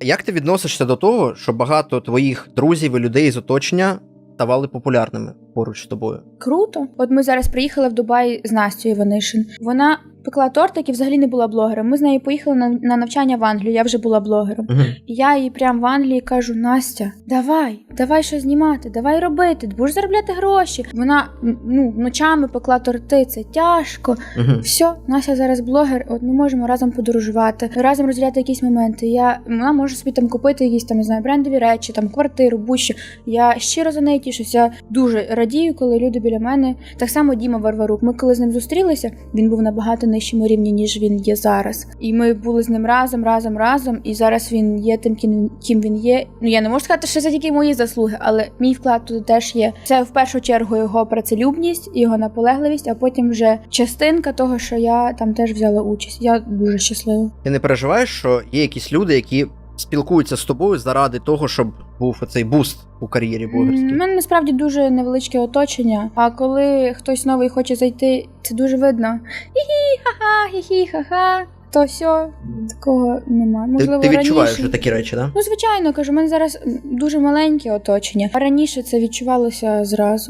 Як ти відносишся до того, що багато твоїх друзів і людей з оточення ставали популярними поруч з тобою? Круто. От ми зараз приїхали в Дубай з Настю Іванишин. Вона пекла тортик і взагалі не була блогером. Ми з нею поїхали на, на навчання в Англію. Я вже була блогером. Угу. І я їй прям в Англії кажу: Настя, давай, давай що знімати, давай робити, будеш заробляти гроші. Вона ну ночами пекла торти, це тяжко. Угу. Все, Настя зараз блогер. От ми можемо разом подорожувати, разом розділяти якісь моменти. Я вона може собі там купити якісь там не знаю, брендові речі, там квартиру, будь-що. Я щиро за неї тішуся. Дуже радію, коли люди біля мене. Так само Діма Варварук. Ми коли з ним зустрілися, він був набагато нижчому рівні, ніж він є зараз. І ми були з ним разом, разом, разом. І зараз він є тим, ким, ким він є. Ну я не можу сказати, що це тільки мої заслуги, але мій вклад туди теж є. Це в першу чергу його працелюбність, його наполегливість, а потім вже частинка того, що я там теж взяла участь. Я дуже щаслива. Ти не переживаєш, що є якісь люди, які спілкуються з тобою заради того, щоб був оцей буст у кар'єрі У мене насправді дуже невеличке оточення. А коли хтось новий хоче зайти, це дуже видно. Ха-ха, хі-хі, ха-ха. То все, такого немає. Можливо, ти відчуваєш раніше... такі речі, да? Ну, звичайно, кажу, у мене зараз дуже маленьке оточення. А раніше це відчувалося зразу.